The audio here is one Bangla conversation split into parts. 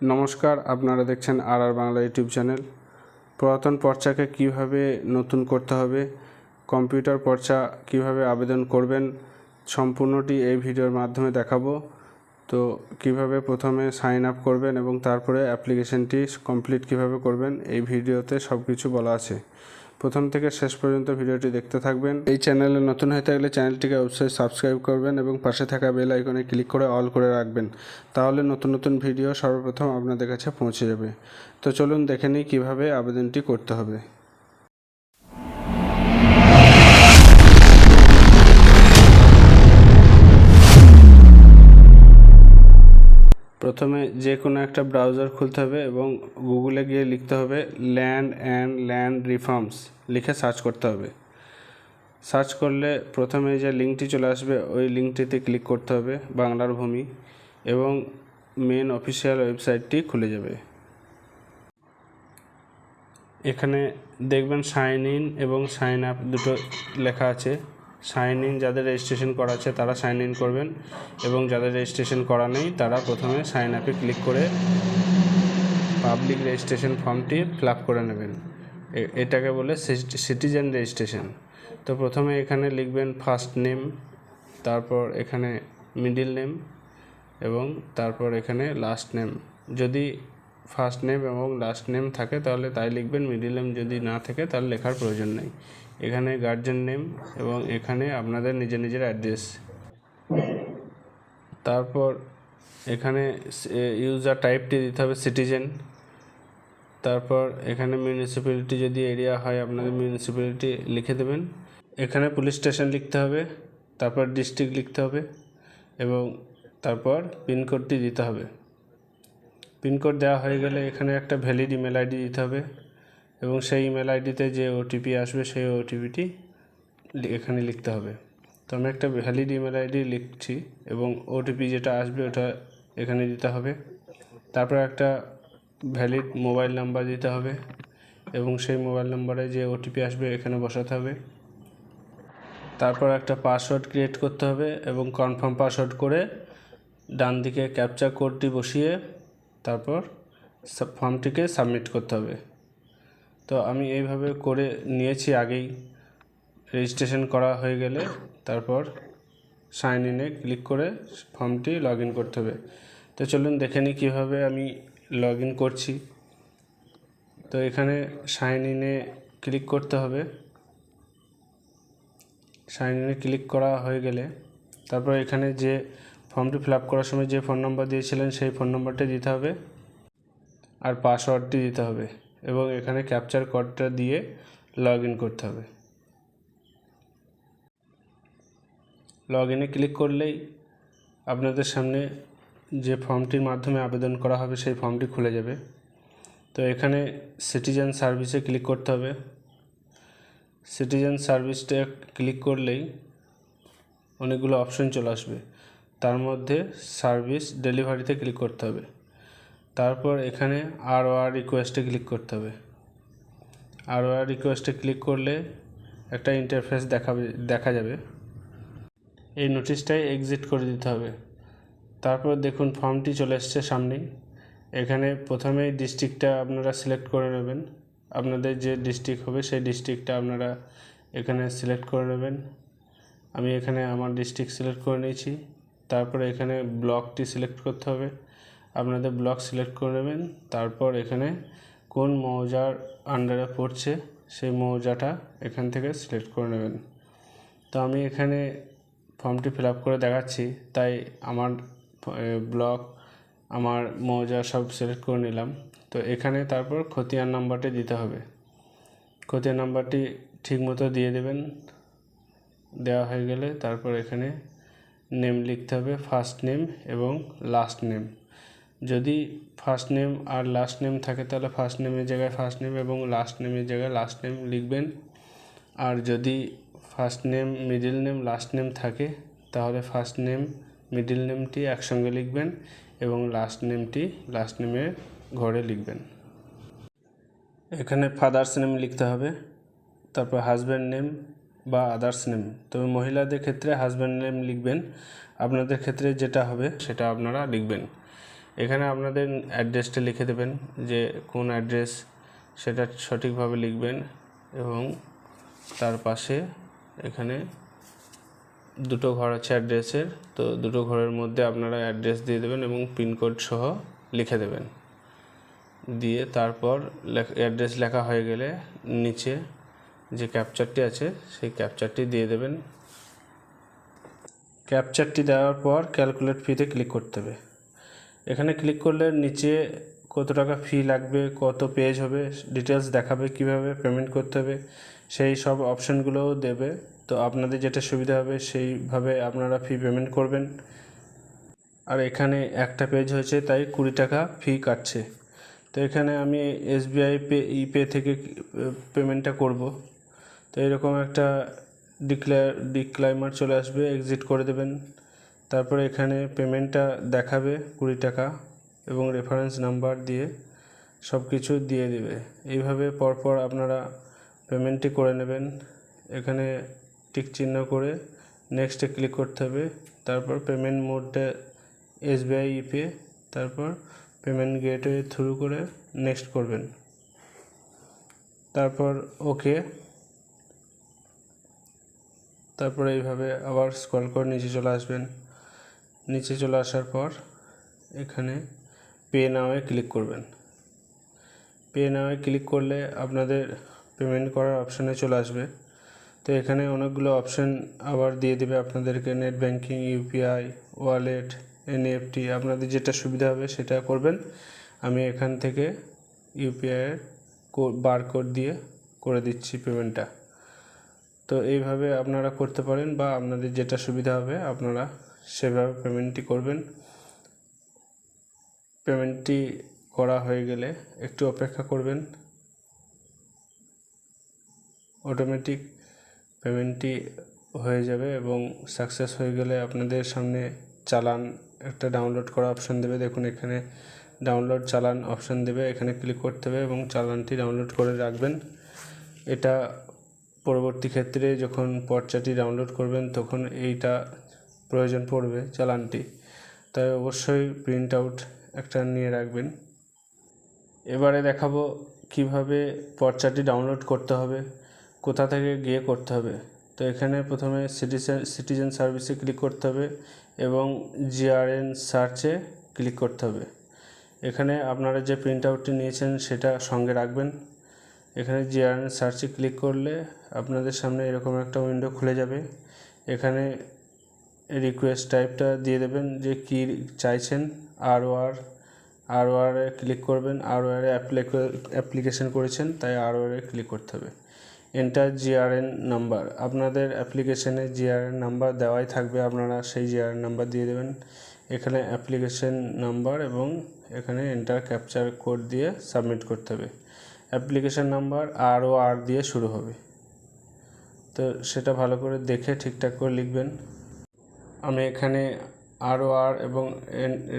নমস্কার, আপনারা দেখছেন R R Bangla YouTube channel. পুরাতন পর্চাকে কীভাবে নতুন করতে হবে, কম্পিউটার পর্চা কীভাবে আবেদন করবেন, সম্পূর্ণটি এই ভিডিওর মাধ্যমে দেখাবো। তো কীভাবে প্রথমে সাইন আপ করবেন এবং তারপরে অ্যাপ্লিকেশনটি কমপ্লিট কীভাবে করবেন, এই ভিডিওতে সব কিছু বলা আছে। প্রথম থেকে শেষ পর্যন্ত ভিডিওটি দেখতে থাকবেন। এই চ্যানেলে নতুন হয়ে থাকলে চ্যানেলটিকে অবশ্যই সাবস্ক্রাইব করবেন এবং পাশে থাকা বেল আইকনে ক্লিক করে অল করে রাখবেন। তাহলে নতুন নতুন ভিডিও সর্বপ্রথম আপনাদের কাছে পৌঁছে যাবে। তো চলুন দেখে নিই কীভাবে আবেদনটি করতে হবে। প্রথমে যে কোনো একটা ব্রাউজার খুলতে হবে এবং গুগলে গিয়ে লিখতে হবে ল্যান্ড অ্যান্ড ল্যান্ড রিফর্মস। লিখে সার্চ করতে হবে। সার্চ করলে প্রথমে যে লিঙ্কটি চলে আসবে, ওই লিঙ্কটিতে ক্লিক করতে হবে বাংলার ভূমি এবং মেন অফিসিয়াল ওয়েবসাইটটি খুলে যাবে। এখানে দেখবেন সাইন ইন এবং সাইন আপ দুটো লেখা আছে। সাইন ইন যাদের রেজিস্ট্রেশন করা আছে তারা সাইন ইন করবেন এবং যাদের রেজিস্ট্রেশন করা নেই তারা প্রথমে সাইন আপে ক্লিক করে পাবলিক রেজিস্ট্রেশন ফর্মটি ফিল করে নেবেন। এটাকে বলে সিটিজেন রেজিস্ট্রেশন তো প্রথমে এখানে লিখবেন ফার্স্ট নেম তারপর এখানে মিডিল নেম এবং তারপর এখানে লাস্ট নেম যদি ফার্স্ট নেম এবং লাস্ট নেম থাকে তাহলে তাই লিখবেন মিডিল নেম যদি না থাকে তাহলে লেখার প্রয়োজন নেই। এখানে গার্জেন নেম এবং এখানে আপনাদের নিজের নিজের অ্যাড্রেস তারপর এখানে ইউজার টাইপটি দিতে হবে সিটিজেন তারপর এখানে মিউনিসিপ্যালিটি যদি এরিয়া হয়, আপনাদের মিউনিসিপ্যালিটি লিখে দেবেন। এখানে পুলিশ স্টেশন লিখতে হবে, তারপর ডিস্ট্রিক্ট লিখতে হবে এবং তারপর পিনকোডটি দিতে হবে। পিনকোড দেওয়া হয়ে গেলে এখানে একটা ভ্যালিড ইমেল আইডি দিতে হবে। এবং সেই ইমেল আইডিতে যে ওটিপি আসবে, সেই ওটিপিটি এখানে লিখতে হবে। তো আমি একটা ভ্যালিড ইমেল আইডি লিখছি এবং ওটিপি যেটা আসবে, ওটা এখানে দিতে হবে। তারপর একটা ভ্যালিড মোবাইল নাম্বার দিতে হবে এবং সেই মোবাইল নাম্বারে যে ওটিপি আসবে, এখানে বসাতে হবে। তারপর একটা পাসওয়ার্ড ক্রিয়েট করতে হবে এবং কনফার্ম পাসওয়ার্ড করে ডান দিকে ক্যাপচা কোডটি বসিয়ে তারপর ফর্মটিকে সাবমিট করতে হবে। তো আমি এইভাবে করে নিয়েছি আগেই। রেজিস্ট্রেশন করা হয়ে গেলে তারপর সাইন ইনে ক্লিক করে ফর্মটি লগ ইন করতে হবে। তো চলুন দেখে নিই কীভাবে আমি লগ ইন করছি। তো এখানে সাইন ইনে ক্লিক করতে হবে। সাইন ইনে ক্লিক করা হয়ে গেলে তারপর এখানে যে ফর্মটি ফিল আপ করার সময় যে ফোন নম্বর দিয়েছিলেন সেই ফোন নম্বরটি দিতে হবে। আর পাসওয়ার্ডটি দিতে হবে। এবং এখানে ক্যাপচার কোডটা দিয়ে লগ ইন করতে হবে। লগ ইনে ক্লিক করলেই আপনাদের সামনে যে ফর্মটির মাধ্যমে আবেদন করা হবে সেই ফর্মটি খুলে যাবে। তো এখানে সিটিজেন সার্ভিসে ক্লিক করতে হবে। সিটিজেন সার্ভিসটা ক্লিক করলেই অনেকগুলো অপশন চলে আসবে। তার মধ্যে সার্ভিস ডেলিভারিতে ক্লিক করতে হবে। তারপর এখানে আর আর রিকোয়েস্টে ক্লিক করতে হবে। আর আর রিকোয়েস্টে ক্লিক করলে একটা ইন্টারফেস দেখাবে, দেখা যাবে। এই নোটিশটাই এক্সিট করে দিতে হবে। তারপর দেখুন ফর্মটি চলে এসছে সামনেই। এখানে প্রথমেই ডিস্ট্রিক্টটা আপনারা সিলেক্ট করে নেবেন। আপনাদের যে ডিস্ট্রিক্ট হবে সেই ডিস্ট্রিক্টটা আপনারা এখানে সিলেক্ট করে নেবেন। আমি এখানে আমার ডিস্ট্রিক্ট সিলেক্ট করে নিয়েছি। তারপরে এখানে ব্লকটি সিলেক্ট করতে হবে। আপনাদের ব্লক সিলেক্ট করে নেবেন। তারপর এখানে কোন মৌজার আন্ডারে পড়ছে, সেই মৌজাটা এখান থেকে সিলেক্ট করে নেবেন। তো আমি এখানে ফর্মটি ফিল আপ করে দেখাচ্ছি, তাই আমার ব্লক আমার মৌজা সব সিলেক্ট করে নিলাম। তো এখানে তারপর খতিয়ান নাম্বারটি দিতে হবে। খতিয়ান নাম্বারটি ঠিকমতো দিয়ে দেবেন। দেওয়া হয়ে গেলে তারপর এখানে নেম লিখতে হবে ফার্স্ট নেম এবং লাস্ট নেম যদি ফার্স্ট নেম আর লাস্ট নেম থাকে, তাহলে ফার্স্ট নেমের জায়গায় ফার্স্ট নেম এবং লাস্ট নেমের জায়গায় লাস্ট নেম লিখবেন। আর যদি first name middle name last name থাকে, তাহলে ফার্স্ট নেম মিডিল নেমটি একসঙ্গে লিখবেন এবং লাস্ট নেমটি লাস্ট নেমের ঘরে লিখবেন। এখানে ফাদার্স নেম লিখতে হবে, তারপর হাজব্যান্ড নেম বা আদার্স নেম তবে মহিলাদের ক্ষেত্রে হাজব্যান্ড নেম লিখবেন, আপনাদের ক্ষেত্রে যেটা হবে সেটা আপনারা লিখবেন। এখানে আপনাদের অ্যাড্রেসটা লিখে দেবেন, যে কোন অ্যাড্রেস সেটা সঠিকভাবে লিখবেন এবং তার পাশে এখানে দুটো ঘর আছে অ্যাড্রেসের তো দুটো ঘরের মধ্যে আপনারা অ্যাড্রেস দিয়ে দেবেন এবং পিনকোড সহ লিখে দেবেন। দিয়ে তারপর অ্যাড্রেস লেখা হয়ে গেলে নিচে যে ক্যাপচারটি আছে, সেই ক্যাপচারটি দিয়ে দেবেন। ক্যাপচারটি দেওয়ার পর ক্যালকুলেট ফিতে ক্লিক করতে হবে। এখানে ক্লিক করলে নিচে কত টাকা ফি লাগবে, কত পেজ হবে ডিটেলস দেখাবে, কীভাবে পেমেন্ট করতে হবে, সেই সব অপশানগুলোও দেবে। তো আপনাদের যেটা সুবিধা হবে, সেইভাবে আপনারা ফি পেমেন্ট করবেন। আর এখানে একটা পেজ হয়েছে, তাই কুড়ি টাকা ফি কাটছে। তো এখানে আমি এসবিআই পে ইপে থেকে পেমেন্টটা করব। তো এরকম একটা ডিক্লেয়ার ডিক্লাইমার চলে আসবে এক্সিট করে দেবেন। তারপরে এখানে পেমেন্টটা দেখাবে কুড়ি টাকা এবং রেফারেন্স নাম্বার দিয়ে সব কিছু দিয়ে দেবে। এইভাবে পরপর আপনারা পেমেন্টটি করে নেবেন। এখানে টিক চিহ্ন করে নেক্সটে ক্লিক করতে হবে। তারপর পেমেন্ট মোডটা এসবিআই ইপে তারপর পেমেন্ট গেটওয়ে থ্রু করে নেক্সট করবেন। তারপর ওকে তারপরে এইভাবে আবার স্ক্রল করে নিচে চলে আসবেন। নিচে চলে আসার পর এখানে পে নাওয়ে ক্লিক করবেন। পে নাওয়ে ক্লিক করলে আপনাদের পেমেন্ট করার অপশানে চলে আসবে। তো এখানে অনেকগুলো অপশান আবার দিয়ে দেবে আপনাদেরকে net banking UPI wallet NFT আপনাদের যেটা সুবিধা হবে সেটা করবেন। আমি এখান থেকে ইউপিআই ইউপিআইয়ের বারকোড দিয়ে করে দিচ্ছি পেমেন্টটা তো এইভাবে আপনারা করতে পারেন বা আপনাদের যেটা সুবিধা হবে আপনারা সেভাবে পেমেন্টটি করবেন। পেমেন্টটি করা হয়ে গেলে একটু অপেক্ষা করবেন। অটোমেটিক পেমেন্টটি হয়ে যাবে এবং সাকসেস হয়ে গেলে আপনাদের সামনে চালান একটা ডাউনলোড করা অপশান দেবে। দেখুন, এখানে ডাউনলোড চালান অপশান দেবে। এখানে ক্লিক করতে হবে এবং চালানটি ডাউনলোড করে রাখবেন। এটা পরবর্তী ক্ষেত্রে যখন পর্চাটি ডাউনলোড করবেন, তখন এইটা প্রয়োজন পড়বে চালানটি। তাই অবশ্যই প্রিন্ট আউট একটা নিয়ে রাখবেন। এবারে দেখাবো কীভাবে পর্চাটি ডাউনলোড করতে হবে, কোথা থেকে গিয়ে করতে হবে। তো এখানে প্রথমে সিটিজেন সিটিজেন সার্ভিসে ক্লিক করতে হবে এবং জিআরএন সার্চে ক্লিক করতে হবে। এখানে আপনারা যে প্রিন্ট আউটটি নিয়েছেন সেটা সঙ্গে রাখবেন। এখানে জিআরএন সার্চে ক্লিক করলে আপনাদের সামনে এরকম একটা উইন্ডো খুলে যাবে। এখানে রিকোয়েস্ট টাইপটা দিয়ে দেবেন যে কী চাইছেন আর ও আর আর ও আরে ক্লিক করবেন আর ও আরে অ্যাপ্লিকেশন করেছেন, তাই আর ও আরে ক্লিক করতে হবে। এন্টার জিআরএন নাম্বার আপনাদের অ্যাপ্লিকেশনে জিআরএন নাম্বার দেওয়াই থাকবে, আপনারা সেই জিআরএন নাম্বার দিয়ে দেবেন। এখানে অ্যাপ্লিকেশন নাম্বার এবং এখানে এন্টার ক্যাপচার কোড দিয়ে সাবমিট করতে হবে। অ্যাপ্লিকেশন নাম্বার আর ও আর দিয়ে শুরু হবে। তো সেটা ভালো করে দেখে ঠিকঠাক করে লিখবেন। আমি এখানে আর ও আর এবং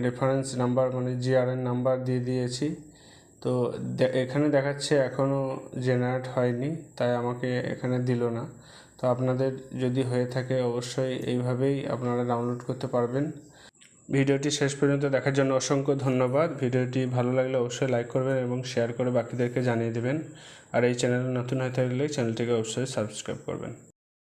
রেফারেন্স নাম্বার মানে জিআরএন নাম্বার দিয়ে দিয়েছি। তো এখানে দেখাচ্ছে এখনও জেনারেট হয়নি, তাই আমাকে এখানে দিল না। তো আপনাদের যদি হয়ে থাকে অবশ্যই এইভাবেই আপনারা ডাউনলোড করতে পারবেন। ভিডিওটি শেষ পর্যন্ত দেখার জন্য অসংখ্য ধন্যবাদ। ভিডিওটি ভালো লাগলে অবশ্যই লাইক করবেন এবং শেয়ার করে বাকিদেরকে জানিয়ে দেবেন। আর এই চ্যানেলে নতুন হয়ে থাকলে চ্যানেলটিকে অবশ্যই সাবস্ক্রাইব করবেন।